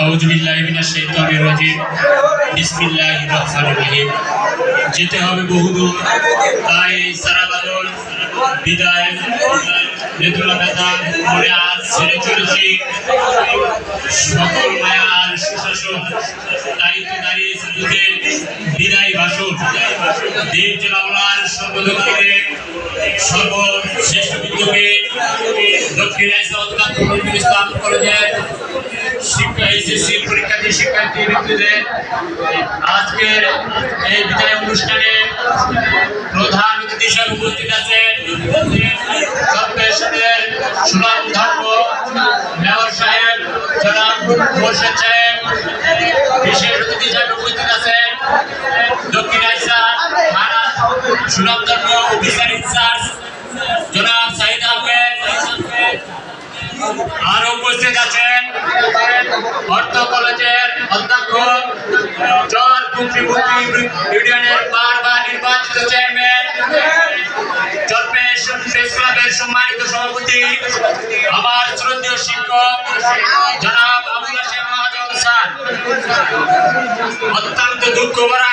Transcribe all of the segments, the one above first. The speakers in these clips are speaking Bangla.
আউযু বিল্লাহি মিনাশ শাইতানির বিসমিল্লাহির রহমানির রহিম। যেতে হবে বহুদূর। তাই সারা বাদল, বিদায়। ব্যথা মনে আজ ছেড়ে চলেছি। সকল আর সুশাসন বিদায় ভাষণ। দেব সর্বদক্ষিণে সর্বশ্রেষ্ঠ বিদ্যুৎ দক্ষিণ এশিয়া ইসলাম কলেজের শিক্ষা এসএসসি পরীক্ষার্থী শিক্ষার্থী ব্যক্তিদের আজকের এই বিদায় অনুষ্ঠানে প্রধান উপস্থিত আছেন সুনাম ধর্ম মেয়র সাহেব, জনাব মোর্শেদ সাহেব, বিশেষ অতিথি উপস্থিত আছেন দক্ষিণ আইসা থানা সুনাম অফিসার জনাব সাহিদ আরও উপস্থিত আছেন অর্থ কলেজের অধ্যক্ষ চর বারবার নির্বাচিত চেয়ারম্যান চরপেশ প্রেস সম্মানিত সভাপতি, আমার শ্রদ্ধেয় শিক্ষক জনাব আবুল হাসেম মহাজন স্যার। অত্যন্ত দুঃখ ভরা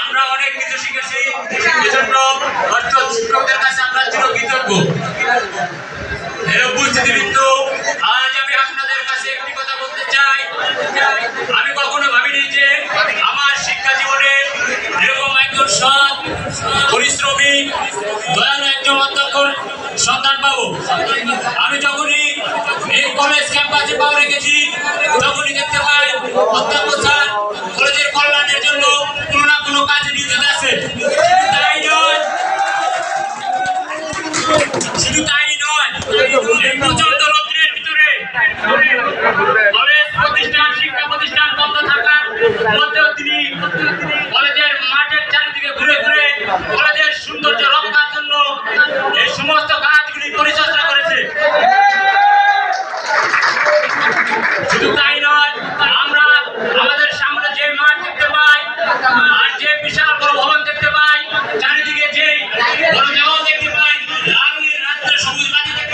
আমরা অনেক কিছু শিখেছি। এজন্য অর্থ শিক্ষকদের কাছে আমরা চিরকৃতজ্ঞ। উপস্থিতিবৃন্দ, আজ আমি আপনাদের কাছে একটি কথা বলতে চাই। আমি কখনো ভাবিনি যে আমার শিক্ষা জীবনে এরকম একজন সৎ, পরিশ্রমী, দয়ালু একজন অধ্যক্ষ সন্তান পাবো। আমি যখনই এই কলেজ ক্যাম্পাসে পা রেখেছি এই প্রচণ্ড রৌদ্রের ভিতরে কলেজ প্রতিষ্ঠান শিক্ষা প্রতিষ্ঠান বন্ধ থাকার মধ্যেও তিনি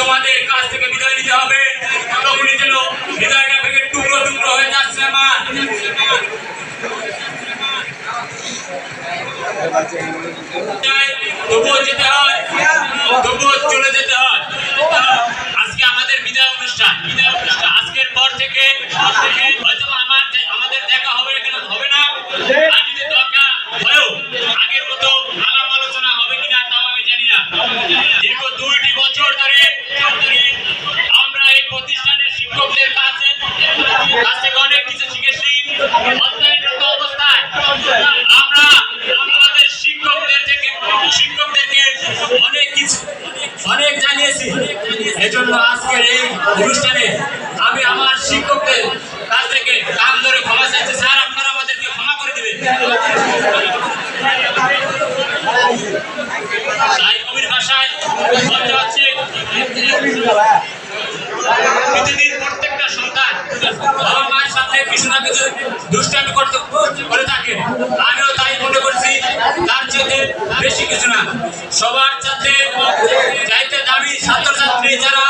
তোমাদের কাছ থেকে বিদায় নিতে হবে, তখনই যেন বিদায়টা থেকে টুকরো টুকরো হয়ে যাচ্ছে আমার। আজকে আমাদের বিদায় অনুষ্ঠান। আজকের পর থেকে এজন্য আজকের এই অনুষ্ঠানে আমি আমার শিক্ষকদের কাছ থেকে কান ধরে ক্ষমা চাইছি। স্যার, আপনারা আমাদেরকে ক্ষমা করে দিবেন। হচ্ছে পৃথিবীর প্রত্যেকটা সন্তান মায়ের সাথে কিছু না কিছু থাকে। আমিও তাই মনে তার কিছু না। সবার মেধাবী ছাত্রছাত্রী যারা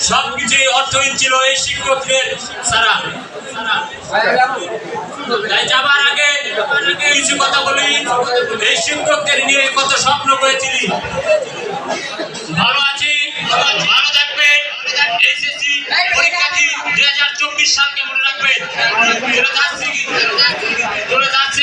সবকিছুই অর্থহীন ছিল এই শিক্ষকদের সারা। কথা বলি। এই নিয়ে স্বপ্ন করেছিলি আছি হাজার চব্বিশ সালকে মনে রাখবেন চলে যাচ্ছি যাচ্ছি